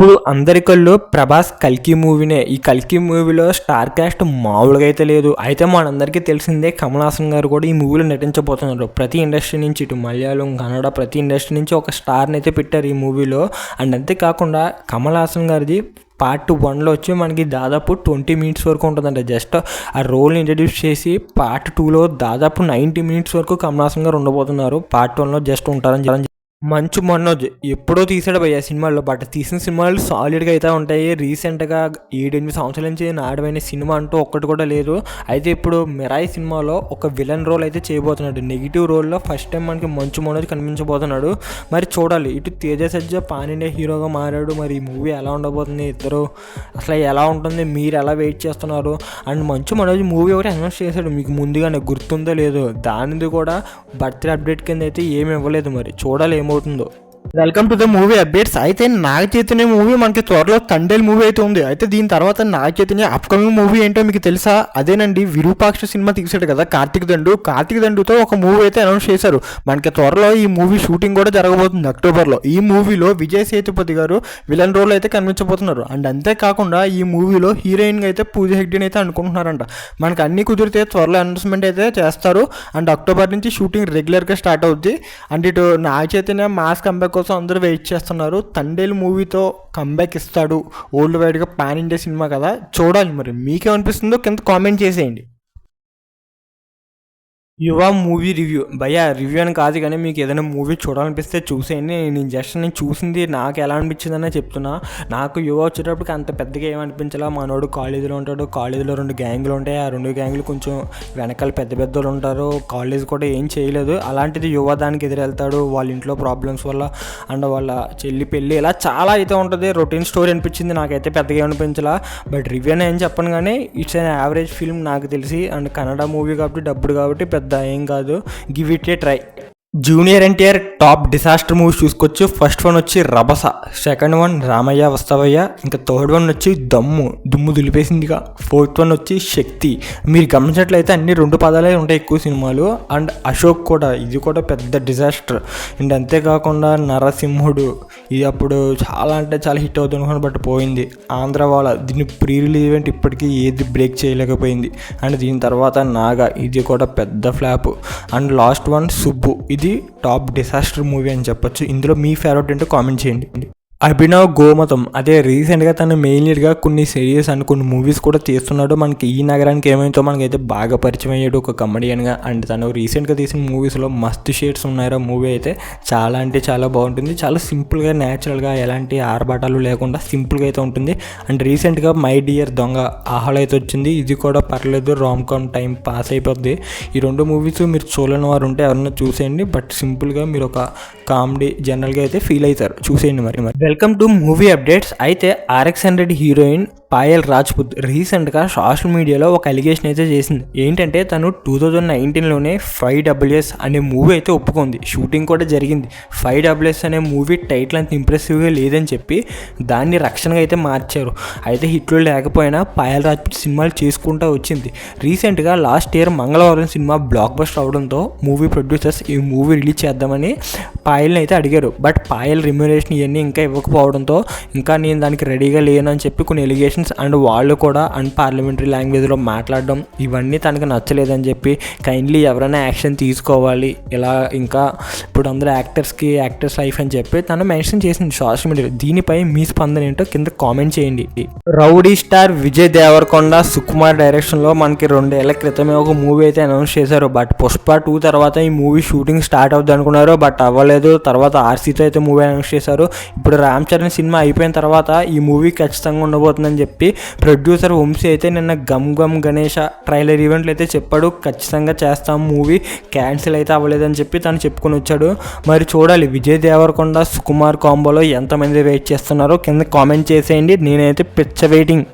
ఇప్పుడు అందరి కళ్ళు ప్రభాస్ కల్కి మూవీనే. ఈ కల్కి మూవీలో స్టార్ క్యాస్ట్ మామూలుగా అయితే లేదు. అయితే మనందరికీ తెలిసిందే కమల్ హాసన్ గారు కూడా ఈ మూవీలో నటించబోతున్నారు. ప్రతి ఇండస్ట్రీ నుంచి ఇటు మలయాళం కన్నడ ప్రతి ఇండస్ట్రీ నుంచి ఒక స్టార్ని అయితే పెట్టారు ఈ మూవీలో. అండ్ అంతేకాకుండా కమల్ హాసన్ గారిది పార్ట్ వన్లో వచ్చి మనకి దాదాపు ట్వంటీ మినిట్స్ వరకు ఉంటుందంట. జస్ట్ ఆ రోల్ని ఇంట్రడ్యూస్ చేసి పార్ట్ టూలో దాదాపు నైంటీ మినిట్స్ వరకు కమల్ హాసన్ గారు ఉండబోతున్నారు. పార్ట్ వన్లో జస్ట్ ఉంటారని చెప్పి మంచు మనోజ్ ఎప్పుడో తీసాడు భయ్య సినిమాల్లో బట్ తీసిన సినిమాలు సాలిడ్గా అయితే ఉంటాయి. రీసెంట్గా ఏడెనిమిది సంవత్సరాల నుంచి నాడమైన సినిమా అంటూ ఒక్కటి కూడా లేదు. అయితే ఇప్పుడు మిరాయి సినిమాలో ఒక విలన్ రోల్ అయితే చేయబోతున్నాడు. నెగిటివ్ రోల్లో ఫస్ట్ టైం మనకి మంచు మనోజ్ కనిపించబోతున్నాడు. మరి చూడాలి ఇటు తేజ సజ్జ పాన్ ఇండియా హీరోగా మారాడు. మరి ఈ మూవీ ఎలా ఉండబోతుంది ఇద్దరు అసలు ఎలా ఉంటుంది మీరు ఎలా వెయిట్ చేస్తున్నారు? అండ్ మంచు మనోజ్ మూవీ ఒకటి అనౌన్స్ చేశాడు. మీకు ముందుగానే గుర్తుందో లేదో దానిది కూడా బర్త్డే అప్డేట్ కింద అయితే ఏమి ఇవ్వలేదు. మరి చూడాలి ఏమవుతుందో. Welcome to the movie updates అయితే నాగ చైతన్య మూవీ మనకి త్వరలో తండేల్ మూవీ అయితే ఉంది. అయితే దీని తర్వాత నాగ చైతన్య అప్కమింగ్ మూవీ ఏంటో మీకు తెలుసా? అదేనండి విరూపాక్ష సినిమా తీసాడు కదా కార్తీక్ దండు. కార్తీక్ దండుతో ఒక మూవీ అయితే అనౌన్స్ చేశారు. మనకి త్వరలో ఈ మూవీ షూటింగ్ కూడా జరగబోతుంది అక్టోబర్లో ఈ మూవీలో విజయ్ సేతుపతి గారు విలన్ రోల్ అయితే కనిపించబోతున్నారు. అండ్ అంతేకాకుండా ఈ మూవీలో హీరోయిన్గా అయితే పూజ హెగ్డీని అయితే అనుకుంటున్నారంట. మనకి అన్ని కుదిరితే త్వరలో అనౌన్స్మెంట్ అయితే చేస్తారు. అండ్ అక్టోబర్ నుంచి షూటింగ్ రెగ్యులర్గా స్టార్ట్ అవుద్ది. అండ్ ఇటు నాగ చైతన్య మాస్ కంబ్యాక్ కోసం అందరూ వెయిట్ చేస్తున్నారు. తండేలు మూవీతో కంబ్యాక్ ఇస్తాడు. ఓల్డ్ వైడ్గా పాన్ ఇండియా సినిమా కదా. చూడాలి మరి. మీకేమనిపిస్తుందో కింద కామెంట్ చేసేయండి. యువ మూవీ రివ్యూ భయ్యా రివ్యూ అని కాదు కానీ మీకు ఏదైనా మూవీ చూడాలనిపిస్తే చూసేయండి. నేను జస్ట్ నేను చూసింది నాకు ఎలా అనిపించిందనే చెప్తున్నా. నాకు యువ వచ్చేటప్పటికి అంత పెద్దగా ఏమనిపించలా మనోడు కాలేజీలో ఉంటాడు. కాలేజీలో రెండు గ్యాంగులు ఉంటాయి. ఆ రెండు గ్యాంగులు కొంచెం వెనకాల పెద్ద పెద్దలు ఉంటారు. కాలేజ్ కూడా ఏం చేయలేదు. అలాంటిది యువ దానికి ఎదురెళ్తాడు. వాళ్ళ ఇంట్లో ప్రాబ్లమ్స్ వల్ల అండ్ వాళ్ళ చెల్లి పెళ్ళి ఇలా చాలా అయితే ఉంటుంది. రొటీన్ స్టోరీ అనిపించింది. నాకైతే పెద్దగా ఏమనిపించలా బట్ రివ్యూ అని ఏం చెప్పను కానీ ఇట్స్ అన్ యావరేజ్ ఫిల్మ్ నాకు తెలిసి. అండ్ కన్నడ మూవీ కాబట్టి డబ్బుడు కాబట్టి పెద్ద పెద్ద ఏం కాదు. Give it a try. Junior NTR top disaster movies చూసుకోవచ్చు ఫస్ట్ వన్ వచ్చి రభస సెకండ్ వన్ రామయ్య వస్తావయ్య ఇంకా థర్డ్ వన్ వచ్చి దమ్ము దుమ్ము దులిపేసిందిగా. ఫోర్త్ వన్ వచ్చి శక్తి. మీరు గమనించినట్లయితే అన్ని రెండు పదాలే ఉంటాయి ఎక్కువ సినిమాలు. అండ్ అశోక్ కూడా ఇది కూడా పెద్ద డిజాస్టర్ అండ్ అంతేకాకుండా నరసింహుడు ఇది అప్పుడు చాలా అంటే చాలా హిట్ అవుతుంది అనుకుని బట్ పోయింది. ఆంధ్ర వాళ్ళ దీన్ని ప్రీ రిలీజ్ ఈవెంట్ ఇప్పటికీ ఏది బ్రేక్ చేయలేకపోయింది. అండ్ దీని తర్వాత నాగా ఇది కూడా పెద్ద flop. And last one Subbu ఇది టాప్ డిసాస్టర్ మూవీ అని చెప్పొచ్చు. ఇందులో మీ ఫేవరెట్ ఏంటో కామెంట్ చేయండి. అభినవ్ గోమతం. అదే రీసెంట్గా తను మెయిన్ లీడ్గా కొన్ని సిరీస్ అండ్ కొన్ని మూవీస్ కూడా తీస్తున్నాడు. మనకి ఈ నగరానికి ఏమైందో మనకైతే బాగా పరిచయం అయ్యాడు ఒక కమెడియన్గా అండ్ తను రీసెంట్గా తీసిన మూవీస్లో మస్తు షేడ్స్ ఉన్నారో మూవీ అయితే చాలా అంటే చాలా బాగుంటుంది. చాలా సింపుల్గా న్యాచురల్గా ఎలాంటి ఆర్భాటాలు లేకుండా సింపుల్గా అయితే ఉంటుంది. అండ్ రీసెంట్గా మై డియర్ దొంగ ఆహల్ అయితే వచ్చింది. ఇది కూడా పర్లేదు రామ్ కామ్ టైం పాస్ అయిపోద్ది. ఈ రెండు మూవీస్ మీరు చూడని వారు ఉంటే ఎవరన్నా చూసేయండి. బట్ సింపుల్గా మీరు ఒక కామెడీ జనరల్గా అయితే ఫీల్ అవుతారు. చూసేయండి మరి మరి. Welcome to movie updates. అయితే RX hundred heroine Payal Rajput రీసెంట్గా సోషల్ మీడియాలో ఒక అలిగేషన్ అయితే చేసింది. ఏంటంటే తను టూ థౌజండ్ నైన్టీన్లోనే ఫైవ్ డబ్ల్యూఎస్ అనే మూవీ అయితే ఒప్పుకుంది. షూటింగ్ కూడా జరిగింది. ఫైవ్ డబ్ల్యూఎస్ అనే మూవీ టైటిల్ అంత ఇంప్రెసివ్గా లేదని చెప్పి దాన్ని రక్షణగా అయితే మార్చారు. అయితే హిట్లు లేకపోయినా పాయల్ రాజ్పుత్ సినిమాలు చేసుకుంటూ వచ్చింది. రీసెంట్గా last year Mangalavaram cinema blockbuster అవడంతో మూవీ ప్రొడ్యూసర్స్ ఈ మూవీ రిలీజ్ చేద్దామని పాయల్ని అయితే అడిగారు. బట్ పాయల్ రిమ్యునరేషన్ ఇవన్నీ ఇంకా ఇవ్వకపోవడంతో ఇంకా నేను దానికి రెడీగా లేను అని చెప్పి కొన్ని ఎలిగేషన్ ఎలిగేషన్స్ అండ్ వాళ్ళు కూడా అండ్ పార్లమెంటరీ లాంగ్వేజ్లో మాట్లాడడం ఇవన్నీ తనకు నచ్చలేదని చెప్పి కైండ్లీ ఎవరైనా యాక్షన్ తీసుకోవాలి. ఇలా ఇంకా ఇప్పుడు అందరూ యాక్టర్స్కి యాక్టర్స్ లైఫ్ అని చెప్పి తను మెన్షన్ చేసింది సోషల్ మీడియాలో దీనిపై మీ స్పందన ఏంటో కింద కామెంట్ చేయండి. రౌడీ స్టార్ విజయ్ దేవరకొండ సుకుమార్ డైరెక్షన్లో మనకి రెండేళ్ళ క్రితమే ఒక మూవీ అయితే అనౌన్స్ చేశారు. బట్ పుష్ప టూ తర్వాత ఈ మూవీ షూటింగ్ స్టార్ట్ అవుద్ది అనుకున్నారు. బట్ అవ్వలేదు. తర్వాత ఆర్సీతో అయితే మూవీ అనౌన్స్ చేశారు. ఇప్పుడు రామ్ చరణ్ సినిమా అయిపోయిన తర్వాత ఈ మూవీ ఖచ్చితంగా ఉండబోతుందని చెప్పి చెప్పి ప్రొడ్యూసర్ వంశీ అయితే నిన్న గమ్ గమ్ గణేష ట్రైలర్ ఈవెంట్లు అయితే చెప్పాడు. ఖచ్చితంగా చేస్తాం మూవీ. క్యాన్సిల్ అయితే అవ్వలేదని చెప్పి తను చెప్పుకొని వచ్చాడు. మరి చూడాలి. విజయ్ దేవరకొండ సుకుమార్ కాంబోలో ఎంతమంది వెయిట్ చేస్తున్నారో కింద కామెంట్ చేసేయండి. నేనైతే పిచ్చ వెయిటింగ్.